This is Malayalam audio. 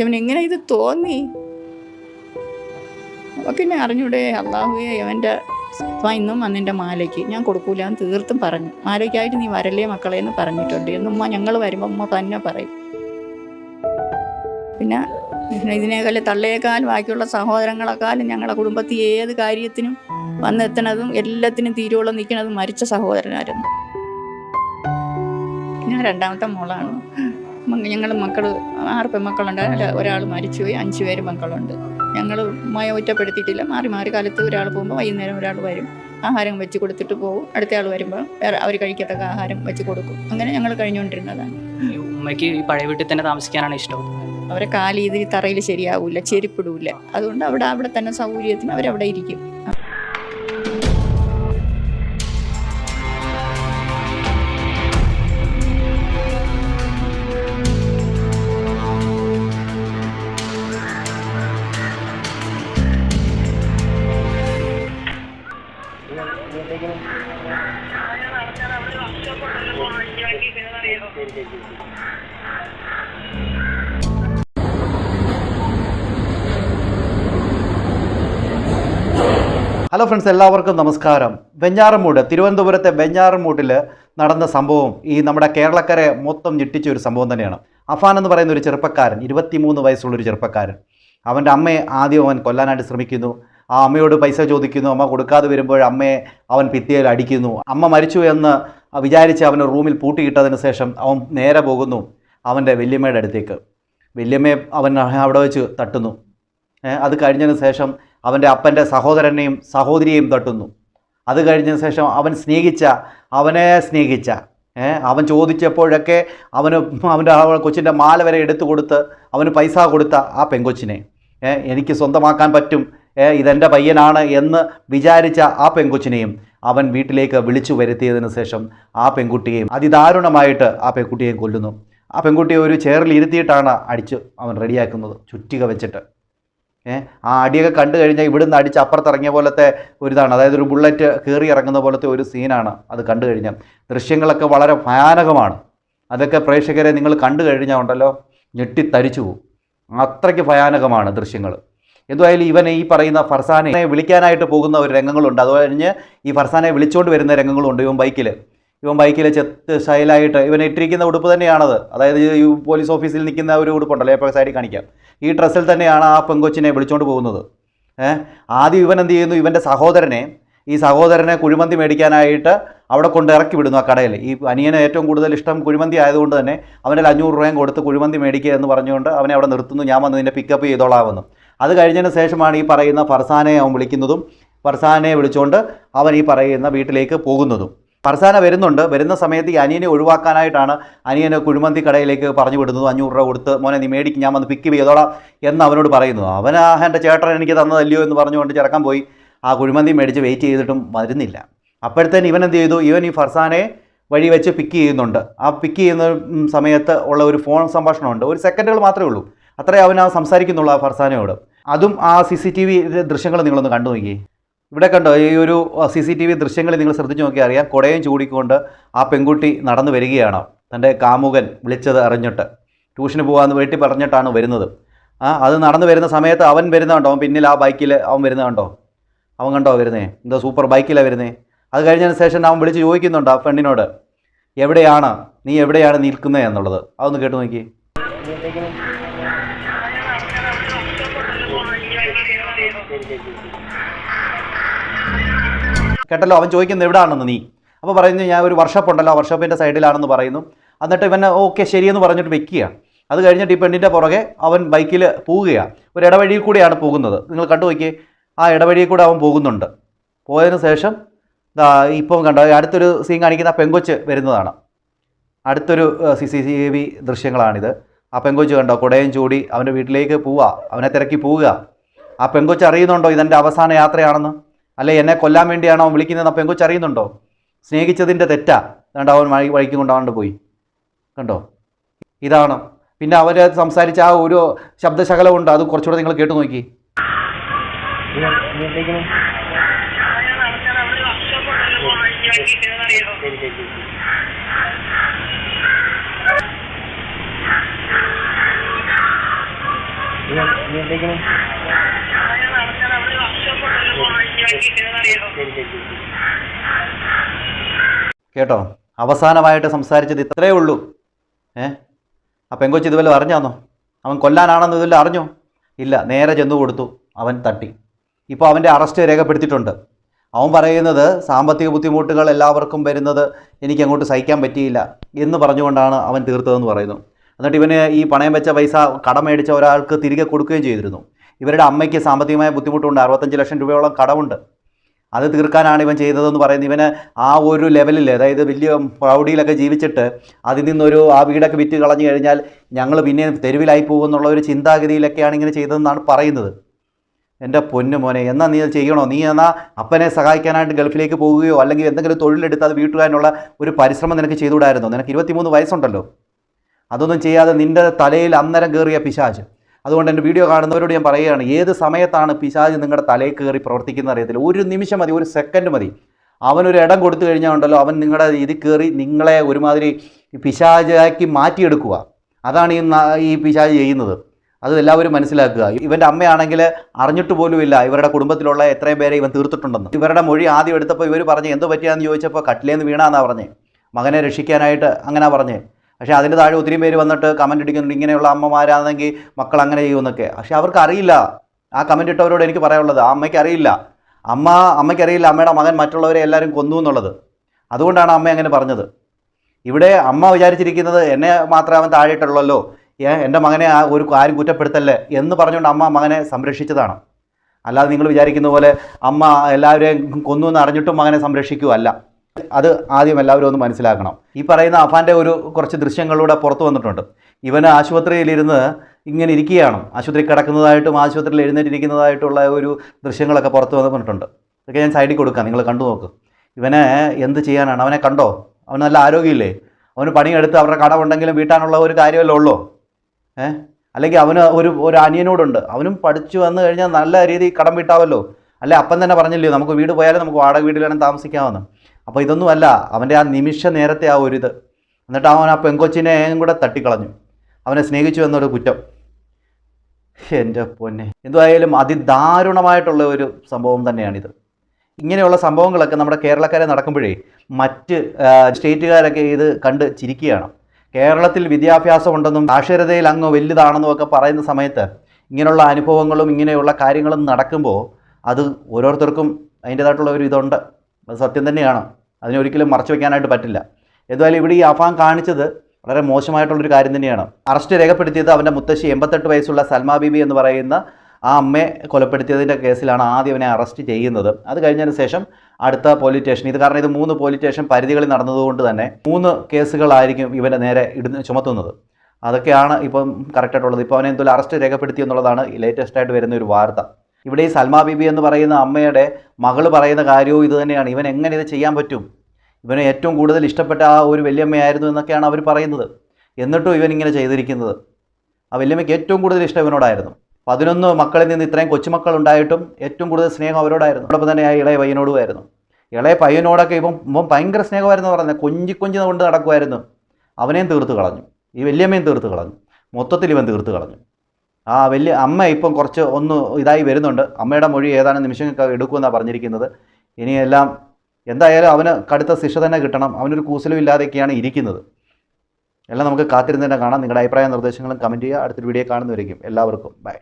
ഇവൻ എങ്ങനെ ഇത് തോന്നി? അവക്കിനെ അറിഞ്ഞൂടെ അള്ളാഹുവെ അവന്റെ ഇന്നും അന്നിന്റെ മാലയ്ക്ക്. ഞാൻ കൊടുക്കൂല എന്ന് തീർത്തും പറഞ്ഞു. മാലയ്ക്കായിട്ട് നീ വരല്ലേ മക്കളെ എന്ന് പറഞ്ഞിട്ടുണ്ട്. എന്ന് ഉമ്മ ഞങ്ങൾ വരുമ്പോൾ ഉമ്മ തന്നെ പറയും. പിന്നെ ഇതിനേക്കാളും തള്ളയേക്കാളും ബാക്കിയുള്ള സഹോദരങ്ങളെക്കാളും ഞങ്ങളുടെ കുടുംബത്തിൽ ഏത് കാര്യത്തിനും വന്നെത്തണതും എല്ലാത്തിനും തീരുവോളം നിൽക്കുന്നതും മരിച്ച സഹോദരനായിരുന്നു. ഞാൻ രണ്ടാമത്തെ മോളാണ്. ഞങ്ങൾ മക്കൾ ആറ് പെൺമക്കളുണ്ട് ഒരാൾ മരിച്ചുപോയി. അഞ്ച് പേര് മക്കളുണ്ട്. ഞങ്ങൾ മയ ഒറ്റപ്പെടുത്തിയിട്ടില്ല. മാറി മാറി കാലത്ത് ഒരാൾ പോകുമ്പോൾ വൈകുന്നേരം ഒരാൾ വരും. ആഹാരം വെച്ച് കൊടുത്തിട്ട് പോകും. അടുത്ത ആൾ വരുമ്പോൾ വേറെ അവർ കഴിക്കത്തക്ക ആഹാരം വെച്ച് കൊടുക്കും. അങ്ങനെ ഞങ്ങൾ കഴിഞ്ഞുകൊണ്ടിരുന്നതാണ്. ഉമ്മയ്ക്ക് ഈ പഴയ വീട്ടിൽ തന്നെ താമസിക്കാനാണ് ഇഷ്ടം. അവരെ കാൽ തറയിൽ ശരിയാവില്ല ചെരുപ്പിടൂല. അതുകൊണ്ട് അവിടെ അവിടെ തന്നെ സൗകര്യത്തിന് അവരവിടെ ഇരിക്കും. ഹലോ ഫ്രണ്ട്സ് എല്ലാവർക്കും നമസ്കാരം. വെഞ്ഞാറമൂട് തിരുവനന്തപുരത്തെ വെഞ്ഞാറമൂട്ടിൽ നടന്ന സംഭവം ഈ നമ്മുടെ കേരളക്കരെ മൊത്തം ഞെട്ടിച്ച ഒരു സംഭവം തന്നെയാണ്. അഫാൻ എന്ന് പറയുന്ന ഒരു ചെറുപ്പക്കാരൻ ഇരുപത്തിമൂന്ന് വയസ്സുള്ളൊരു ചെറുപ്പക്കാരൻ. അവന്റെ അമ്മയെ ആദ്യം അവൻ കൊല്ലാനായിട്ട് ശ്രമിക്കുന്നു. ആ അമ്മയോട് പൈസ ചോദിക്കുന്നു അമ്മ കൊടുക്കാതെ വരുമ്പോൾ അമ്മയെ അവൻ ഭിത്തിയിൽ അടിക്കുന്നു. അമ്മ മരിച്ചു എന്ന് വിചാരിച്ച് അവൻ റൂമിൽ പൂട്ടിയിട്ടതിന് ശേഷം അവൻ നേരെ പോകുന്നു അവന്റെ വല്യമ്മയുടെ അടുത്തേക്ക്. വല്യമ്മയെ അവൻ അവിടെ വെച്ച് തട്ടുന്നു. അത് കഴിഞ്ഞതിന് ശേഷം അവന്റെ അപ്പന്റെ സഹോദരനെയും സഹോദരിയെയും തട്ടുന്നു. അത് കഴിഞ്ഞതിന് ശേഷം അവൻ സ്നേഹിച്ച അവനെ സ്നേഹിച്ച അവൻ ചോദിച്ചപ്പോഴൊക്കെ അവന് അവന്റെ കൊച്ചിന്റെ മാല വരെ എടുത്തു കൊടുത്ത് അവന് പൈസ കൊടുത്ത ആ പെങ്കൊച്ചിനെ എനിക്ക് സ്വന്തമാക്കാൻ പറ്റും ഇതെന്റെ പയ്യനാണ് എന്ന് വിചാരിച്ച ആ പെൺകൊച്ചിനെയും അവൻ വീട്ടിലേക്ക് വിളിച്ചു വരുത്തിയതിന് ശേഷം ആ പെൺകുട്ടിയെയും അതിദാരുണമായിട്ട് ആ പെൺകുട്ടിയെ കൊല്ലുന്നു. ആ പെൺകുട്ടിയെ ഒരു ചെയറിൽ ഇരുത്തിയിട്ടാണ് അടിച്ച് അവൻ റെഡിയാക്കുന്നത് ചുറ്റിക വെച്ചിട്ട്. ഏഹ് ആ അടിയൊക്കെ കണ്ടു കഴിഞ്ഞാൽ ഇവിടുന്ന് അടിച്ച് അപ്പുറത്തിറങ്ങിയ പോലത്തെ ഒരു ഇതാണ് അതായത് ഒരു ബുള്ളറ്റ് കയറി ഇറങ്ങുന്ന പോലത്തെ ഒരു സീനാണ് അത് കണ്ടു കഴിഞ്ഞാൽ. ദൃശ്യങ്ങളൊക്കെ വളരെ ഭയാനകമാണ്. അതൊക്കെ പ്രേക്ഷകരെ നിങ്ങൾ കണ്ടു കഴിഞ്ഞാൽ ഉണ്ടല്ലോ ഞെട്ടിത്തരിച്ചു പോകും. അത്രയ്ക്ക് ഭയാനകമാണ് ദൃശ്യങ്ങൾ. എന്തുമായാലും ഇവൻ ഈ പറയുന്ന ഫർസാനെ വിളിക്കാനായിട്ട് പോകുന്ന ഒരു രംഗങ്ങളുണ്ട്. അത് കഴിഞ്ഞ് ഈ ഫർസാനെ വിളിച്ചുകൊണ്ട് വരുന്ന രംഗങ്ങളുണ്ട് ഇവൻ ബൈക്കിൽ ഇവൻ ബൈക്കിൽ ചെത്ത് സ്റ്റൈലായിട്ട് ഇവൻ ഇട്ടിരിക്കുന്ന ഉടുപ്പ് തന്നെയാണത്. അതായത് ഈ പോലീസ് ഓഫീസിൽ നിൽക്കുന്ന ഒരു ഉടുപ്പുണ്ടല്ലോ ഇപ്പോൾ സൈഡിൽ കാണിക്കാം. ഈ ഡ്രസ്സിൽ തന്നെയാണ് ആ പെങ്കൊച്ചിനെ വിളിച്ചുകൊണ്ട് പോകുന്നത്. ആദ്യം ഇവൻ എന്ത് ചെയ്യുന്നു? ഇവന്റെ സഹോദരനെ ഈ സഹോദരനെ കുഴിമന്തി മേടിക്കാനായിട്ട് അവിടെ കൊണ്ട് ഇറക്കി വിടുന്നു ആ കടയിൽ ഈ അനിയനെ ഏറ്റവും കൂടുതൽ ഇഷ്ടം കുഴിമന്തി ആയതുകൊണ്ട് തന്നെ അവന്റെ അഞ്ഞൂറ് രൂപയും കൊടുത്ത് കുഴിമന്തി മേടിക്കുക എന്ന് പറഞ്ഞുകൊണ്ട് അവനെ അവിടെ നിർത്തുന്നു. ഞാൻ വന്ന് നിന്നെ പിക്കപ്പ് ചെയ്തോളാമെന്ന്. അത് കഴിഞ്ഞതിന് ശേഷമാണ് ഈ പറയുന്ന ഫർസാനെ അവൻ വിളിക്കുന്നതും ഫർസാനെ വിളിച്ചുകൊണ്ട് അവൻ ഈ പറയുന്ന വീട്ടിലേക്ക് പോകുന്നതും. ഫർസാന വരുന്നുണ്ട്. വരുന്ന സമയത്ത് ഈ അനിയനെ ഒഴിവാക്കാനായിട്ടാണ് അനിയനെ കുഴിമന്തി കടയിലേക്ക് പറഞ്ഞു വിടുന്നത്. അഞ്ഞൂറ് രൂപ കൊടുത്ത് മോനെ നീ മേടിക്ക് ഞാൻ വന്ന് പിക്ക് ചെയ്തോളാം എന്ന് അവനോട് പറയുന്നു. അവൻ ആ എന്റെ ചേട്ടൻ എനിക്ക് തന്നതല്ലയോ എന്ന് പറഞ്ഞുകൊണ്ട് ചെറുക്കാൻ പോയി ആ കുഴിമന്തി മേടിച്ച് വെയിറ്റ് ചെയ്തിട്ടും വരുന്നില്ല. അപ്പോഴത്തേന് ഇവൻ എന്ത് ചെയ്തു? ഇവൻ ഈ ഫർസാനെ വഴി വെച്ച് പിക്ക് ചെയ്യുന്നുണ്ട്. ആ പിക്ക് ചെയ്യുന്ന സമയത്ത് ഉള്ള ഒരു ഫോൺ സംഭാഷണമുണ്ട്. ഒരു സെക്കൻഡുകൾ മാത്രമേ ഉള്ളൂ. അത്രേ അവൻ ആ സംസാരിക്കുന്നുള്ളൂ ആ ഫർസാനയോട്. അതും ആ സി സി ടി വി ദൃശ്യങ്ങൾ നിങ്ങളൊന്ന് കണ്ടു നോക്കി. ഇവിടെ കണ്ടോ ഈ ഒരു സി സി ടി വി ദൃശ്യങ്ങൾ നിങ്ങൾ ശ്രദ്ധിച്ച് നോക്കിയാൽ അറിയാം. കുടയും ചൂടിക്കൊണ്ട് ആ പെൺകുട്ടി നടന്നു വരികയാണ്. തന്റെ കാമുകൻ വിളിച്ചത് അറിഞ്ഞിട്ട്. ട്യൂഷന് പോകാമെന്ന് വീട്ടിൽ പറഞ്ഞിട്ടാണ് വരുന്നത്. ആ അത് നടന്നു വരുന്ന സമയത്ത് അവൻ വരുന്നുണ്ടോ അവൻ പിന്നിൽ ആ ബൈക്കിൽ അവൻ വരുന്ന കണ്ടോ? അവൻ കണ്ടോ വരുന്നേ? എന്തോ സൂപ്പർ ബൈക്കിലാണ് വരുന്നേ? അത് കഴിഞ്ഞതിന് ശേഷം അവൻ വിളിച്ച് ചോദിക്കുന്നുണ്ട് ആ പെണ്ണിനോട് എവിടെയാണ്? നീ എവിടെയാണ് നിൽക്കുന്നത് എന്നുള്ളത്. അതൊന്ന് കേട്ട് നോക്കി. കേട്ടല്ലോ അവൻ ചോദിക്കുന്നത് എവിടെയാണെന്ന് നീ? അപ്പോൾ പറയുന്നു ഞാൻ ഒരു വർഷോപ്പ് ഉണ്ടല്ലോ ആ വർഷോപ്പിന്റെ സൈഡിലാണെന്ന് പറയുന്നു. എന്നിട്ട് ഇവനെ ഓക്കെ ശരിയെന്ന് പറഞ്ഞിട്ട് വെക്കുക. അത് കഴിഞ്ഞിട്ട് ഈ പെണ്ണിന്റെ പുറകെ അവൻ ബൈക്കിൽ പോവുകയാണ് ഒരു ഇടവഴിയിൽ കൂടിയാണ് പോകുന്നത്. നിങ്ങൾ കണ്ടു നോക്കിയേ ആ ഇടവഴിയിൽ കൂടെ അവൻ പോകുന്നുണ്ട്. പോയതിന് ശേഷം ദാ ഇപ്പം കണ്ടോ അടുത്തൊരു സീൻ കാണിക്കുന്ന പെങ്കൊച്ച് വരുന്നതാണ്. അടുത്തൊരു സി സി സി വി ദൃശ്യങ്ങളാണിത്. ആ പെങ്കൊച്ച് കണ്ടോ കുടയും ചൂടി അവന്റെ വീട്ടിലേക്ക് പോവുക അവനെ തിരക്കി പോവുക. ആ പെങ്കൊച്ച് അറിയുന്നുണ്ടോ ഇതെന്റെ അവസാന യാത്രയാണെന്ന്? അല്ലെ എന്നെ കൊല്ലാൻ വേണ്ടിയാണോ അവൻ വിളിക്കുന്നത് ആ പെങ്കൊച്ച് അറിയുന്നുണ്ടോ? സ്നേഹിച്ചതിന്റെ തെറ്റാ. അതുകൊണ്ട് അവൻ വഴി വഴിക്ക് കൊണ്ടാണ്ട് പോയി. കണ്ടോ? ഇതാണ്. പിന്നെ അവർ സംസാരിച്ച ആ ഒരു ശബ്ദശകലമുണ്ട് അത് കുറച്ചുകൂടെ നിങ്ങൾ കേട്ടു നോക്കി. കേട്ടോ? അവസാനമായിട്ട് സംസാരിച്ചത് ഇത്രയേ ഉള്ളൂ. ഏ? ആ പെങ്കൊച്ച് ഇതുവല്ല അറിഞ്ഞാന്നോ? അവൻ കൊല്ലാനാണെന്ന് ഇതുവല്ല അറിഞ്ഞോ? ഇല്ല നേരെ ചെന്നു കൊടുത്തു. അവൻ തട്ടി. ഇപ്പോൾ അവന്റെ അറസ്റ്റ് രേഖപ്പെടുത്തിയിട്ടുണ്ട്. അവൻ പറയുന്നത് സാമ്പത്തിക ബുദ്ധിമുട്ടുകൾ എല്ലാവർക്കും വരുന്നത് എനിക്ക് അങ്ങോട്ട് സഹിക്കാൻ പറ്റിയില്ല എന്ന് പറഞ്ഞുകൊണ്ടാണ് അവൻ തീർത്തതെന്ന് പറയുന്നു. എന്നിട്ട് ഇവന് ഈ പണയം വെച്ച പൈസ കടമേടിച്ച ഒരാൾക്ക് തിരികെ കൊടുക്കുകയും ചെയ്തിരുന്നു. ഇവരുടെ അമ്മയ്ക്ക് സാമ്പത്തികമായ ബുദ്ധിമുട്ടുണ്ട്. അറുപത്തഞ്ച് ലക്ഷം രൂപയോളം കടമുണ്ട്. അത് തീർക്കാനാണ് ഇവൻ ചെയ്തതെന്ന് പറയുന്നത്. ഇവന് ആ ഒരു ലെവലിൽ അതായത് വലിയ പ്രൗഢിയിലൊക്കെ ജീവിച്ചിട്ട് അതിൽ നിന്നൊരു ആ വീടൊക്കെ വിറ്റ് കളഞ്ഞു കഴിഞ്ഞാൽ ഞങ്ങൾ പിന്നെ തെരുവിലായി പോകുമെന്നുള്ള ഒരു ചിന്താഗതിയിലൊക്കെയാണ് ഇങ്ങനെ ചെയ്തതെന്നാണ് പറയുന്നത്. എന്റെ പൊന്നു മോനെ എന്നാ നീ അത് ചെയ്യണോ? നീ എന്നാ അപ്പനെ സഹായിക്കാനായിട്ട് ഗൾഫിലേക്ക് പോവുകയോ അല്ലെങ്കിൽ എന്തെങ്കിലും തൊഴിലെടുത്ത് അത് വീട്ടുകാരനുള്ള ഒരു പരിശ്രമം നിനക്ക് ചെയ്തുകൂടായിരുന്നോ? നിനക്ക് ഇരുപത്തിമൂന്ന് വയസ്സുണ്ടല്ലോ. അതൊന്നും ചെയ്യാതെ നിന്റെ തലയിൽ അന്നേരം കയറിയ പിശാച്. അതുകൊണ്ട് എന്റെ വീഡിയോ കാണുന്നവരോട് ഞാൻ പറയുകയാണ് ഏത് സമയത്താണ് പിശാജ് നിങ്ങളുടെ തലയിൽ കയറി പ്രവർത്തിക്കുന്ന അറിയത്തില്ല. ഒരു നിമിഷം മതി ഒരു സെക്കൻഡ് മതി. അവനൊരു ഇടം കൊടുത്തു കഴിഞ്ഞാൽ ഉണ്ടല്ലോ അവൻ നിങ്ങളുടെ ഇതിൽ കയറി നിങ്ങളെ ഒരുമാതിരി പിശാചാക്കി മാറ്റിയെടുക്കുക. അതാണ് ഈ ഈ പിശാജ് ചെയ്യുന്നത്. അത് എല്ലാവരും മനസ്സിലാക്കുക. ഇവന്റെ അമ്മയാണെങ്കിൽ അറിഞ്ഞിട്ട് പോലുമില്ല ഇവരുടെ കുടുംബത്തിലുള്ള എത്രയും പേരെ ഇവൻ തീർത്തിട്ടുണ്ടെന്ന്. ഇവരുടെ മൊഴി ആദ്യം എടുത്തപ്പോൾ ഇവർ പറഞ്ഞ് എന്തോ പറ്റിയാന്ന് ചോദിച്ചപ്പോൾ കട്ടിലേന്ന് വീണാന്നാണ് പറഞ്ഞേ. മകനെ രക്ഷിക്കാനായിട്ട് അങ്ങനെ പറഞ്ഞേ. പക്ഷേ അതിന്റെ താഴെ ഒത്തിരി പേര് വന്നിട്ട് കമന്റ് ഇടിക്കുന്നുണ്ട് ഇങ്ങനെയുള്ള അമ്മമാരാണെങ്കിൽ മക്കൾ അങ്ങനെ ചെയ്യുമെന്നൊക്കെ. പക്ഷേ അവർക്ക് അറിയില്ല ആ കമന്റ് ഇട്ടവരോട് എനിക്ക് പറയാനുള്ളത് ആ അമ്മയ്ക്ക് അറിയില്ല. അമ്മ അമ്മയ്ക്കറിയില്ല അമ്മയുടെ മകൻ മറ്റുള്ളവരെ എല്ലാവരും കൊന്നു എന്നുള്ളത്. അതുകൊണ്ടാണ് അമ്മ അങ്ങനെ പറഞ്ഞത്. ഇവിടെ അമ്മ വിചാരിച്ചിരിക്കുന്നത് എന്നെ മാത്രമേ അവൻ താഴെയിട്ടുള്ളല്ലോ. എന്റെ മകനെ ആ ഒരു ആരും കുറ്റപ്പെടുത്തല്ലേ? എന്ന് പറഞ്ഞുകൊണ്ട് അമ്മ മകനെ സംരക്ഷിച്ചതാണ്. അല്ലാതെ നിങ്ങൾ വിചാരിക്കുന്ന പോലെ അമ്മ എല്ലാവരെയും കൊന്നു എന്ന് അറിഞ്ഞിട്ടും മകനെ സംരക്ഷിക്കുകയല്ല. അത് ആദ്യം എല്ലാവരും ഒന്ന് മനസ്സിലാക്കണം. ഈ പറയുന്ന അഫാന്റെ ഒരു കുറച്ച് ദൃശ്യങ്ങളിലൂടെ പുറത്തു വന്നിട്ടുണ്ട്. ഇവന് ആശുപത്രിയിലിരുന്ന് ഇങ്ങനെ ഇരിക്കുകയാണ്. ആശുപത്രി കിടക്കുന്നതായിട്ടും ആശുപത്രിയിൽ എഴുന്നേറ്റിരിക്കുന്നതായിട്ടുള്ള ഒരു ദൃശ്യങ്ങളൊക്കെ പുറത്തു വന്നിട്ടുണ്ട്. ഇതൊക്കെ ഞാൻ സൈഡിൽ കൊടുക്കാം. നിങ്ങൾ കണ്ടു നോക്ക്. ഇവനെ എന്ത് ചെയ്യാനാണ്? അവനെ കണ്ടോ? അവന് നല്ല ആരോഗ്യമില്ലേ? അവന് പണിയെടുത്ത് അവരുടെ കടമുണ്ടെങ്കിലും വീട്ടാനുള്ള ഒരു കാര്യമല്ലേ ഉള്ളൂ? ഏ? അല്ലെങ്കിൽ അവന് ഒരു ഒരു അനിയനോടുണ്ട്. അവനും പഠിച്ചു വന്നു കഴിഞ്ഞാൽ നല്ല രീതിയിൽ കടം വീട്ടാവല്ലോ. അല്ലെ അപ്പം തന്നെ പറഞ്ഞില്ലയോ? നമുക്ക് വീട് പോയാലും നമുക്ക് വാടക വീട്ടിലാണ് താമസിക്കാമെന്ന്. അപ്പോൾ ഇതൊന്നുമല്ല അവന്റെ ആ നിമിഷ നേരത്തെ ആ ഒരു ഇത് എന്നിട്ട് അവൻ ആ പെങ്കൊച്ചിനെയും കൂടെ തട്ടിക്കളഞ്ഞു. അവനെ സ്നേഹിച്ചു എന്നൊരു കുറ്റം. എന്റെ പൊന്നെ. എന്തായാലും അതിദാരുണമായിട്ടുള്ള ഒരു സംഭവം തന്നെയാണിത്. ഇങ്ങനെയുള്ള സംഭവങ്ങളൊക്കെ നമ്മുടെ കേരളക്കാരെ നടക്കുമ്പോഴേ മറ്റ് സ്റ്റേറ്റുകാരൊക്കെ ഇത് കണ്ട് ചിരിക്കുകയാണ്. കേരളത്തിൽ വിദ്യാഭ്യാസം ഉണ്ടെന്നും സാക്ഷരതയിൽ അങ്ങ് വലുതാണെന്നും ഒക്കെ പറയുന്ന സമയത്ത് ഇങ്ങനെയുള്ള അനുഭവങ്ങളും ഇങ്ങനെയുള്ള കാര്യങ്ങളും നടക്കുമ്പോൾ അത് ഓരോരുത്തർക്കും അതിന്റേതായിട്ടുള്ള ഒരു ഇതുണ്ട്. അത് സത്യം തന്നെയാണ്. അതിനൊരിക്കലും മറച്ചു വയ്ക്കാനായിട്ട് പറ്റില്ല. എന്തായാലും ഇവിടെ ഈ അഫാൻ കാണിച്ചത് വളരെ മോശമായിട്ടുള്ളൊരു കാര്യം തന്നെയാണ്. അറസ്റ്റ് രേഖപ്പെടുത്തിയത് അവന്റെ മുത്തശ്ശി എൺപത്തെട്ട് വയസ്സുള്ള സൽമാ ബീബി എന്ന് പറയുന്ന ആ അമ്മയെ കൊലപ്പെടുത്തിയതിന്റെ കേസിലാണ് ആദ്യം അവനെ അറസ്റ്റ് ചെയ്യുന്നത്. അത് കഴിഞ്ഞതിന് ശേഷം അടുത്ത പോലീസ് സ്റ്റേഷൻ ഇത് കാരണം ഇത് മൂന്ന് പോലീസ് സ്റ്റേഷൻ പരിധികളിൽ നടന്നതുകൊണ്ട് തന്നെ മൂന്ന് കേസുകളായിരിക്കും ഇവനെ നേരെ ഇടുന്ന ചുമത്തുന്നത്. അതൊക്കെയാണ് ഇപ്പം കറക്റ്റായിട്ടുള്ളത് ഇപ്പോൾ അവനെ എന്തോ അറസ്റ്റ് രേഖപ്പെടുത്തി എന്നുള്ളതാണ് ലേറ്റസ്റ്റ് ആയിട്ട് വരുന്ന ഒരു വാർത്ത. ഇവിടെ ഈ സൽമാ ബീബി എന്ന് പറയുന്ന അമ്മയുടെ മകൾ പറയുന്ന കാര്യവും ഇത് തന്നെയാണ്. ഇവൻ എങ്ങനെ ഇത് ചെയ്യാൻ പറ്റും? ഇവന് ഏറ്റവും കൂടുതൽ ഇഷ്ടപ്പെട്ട ആ ഒരു വല്യമ്മയായിരുന്നു എന്നൊക്കെയാണ് അവർ പറയുന്നത്. എന്നിട്ടും ഇവൻ ഇങ്ങനെ ചെയ്തിരിക്കുന്നത്. ആ വല്യമ്മയ്ക്ക് ഏറ്റവും കൂടുതൽ ഇഷ്ടം ഇവനോടായിരുന്നു. പതിനൊന്ന് മക്കളിൽ നിന്ന് ഇത്രയും കൊച്ചുമക്കൾ ഉണ്ടായിട്ടും ഏറ്റവും കൂടുതൽ സ്നേഹം അവരോടായിരുന്നു. അതോടൊപ്പം തന്നെ ആ ഇളയ പയ്യനോടുമായിരുന്നു. ഇളയ പയ്യനോടൊക്കെ ഇപ്പം ഇപ്പം ഭയങ്കര സ്നേഹമായിരുന്നു പറഞ്ഞത്. കൊഞ്ചി കൊഞ്ചി കൊണ്ട് നടക്കുമായിരുന്നു. അവനെയും തീർത്ത് കളഞ്ഞു. ഈ വല്യമ്മയും തീർത്ത് കളഞ്ഞു. മൊത്തത്തിൽ ഇവൻ തീർത്ത് കളഞ്ഞു. ആ വലിയ അമ്മ ഇപ്പം കുറച്ച് ഒന്ന് ഇതായി വരുന്നുണ്ട്. അമ്മയുടെ മൊഴി ഏതാനും നിമിഷങ്ങൾക്ക് എടുക്കുമെന്നാണ് പറഞ്ഞിരിക്കുന്നത്. ഇനിയെല്ലാം എന്തായാലും അവന് കടുത്ത ശിക്ഷ തന്നെ കിട്ടണം. അവനൊരു കൂസലും ഇല്ലാതെയൊക്കെയാണ് ഇരിക്കുന്നത്. എല്ലാം നമുക്ക് കാത്തിരുന്ന് തന്നെ കാണാം. നിങ്ങളുടെ അഭിപ്രായ നിർദ്ദേശങ്ങളും കമന്റ് ചെയ്യുക. അടുത്തൊരു വീഡിയോ കാണുന്നവരേക്കും. എല്ലാവർക്കും. ബൈ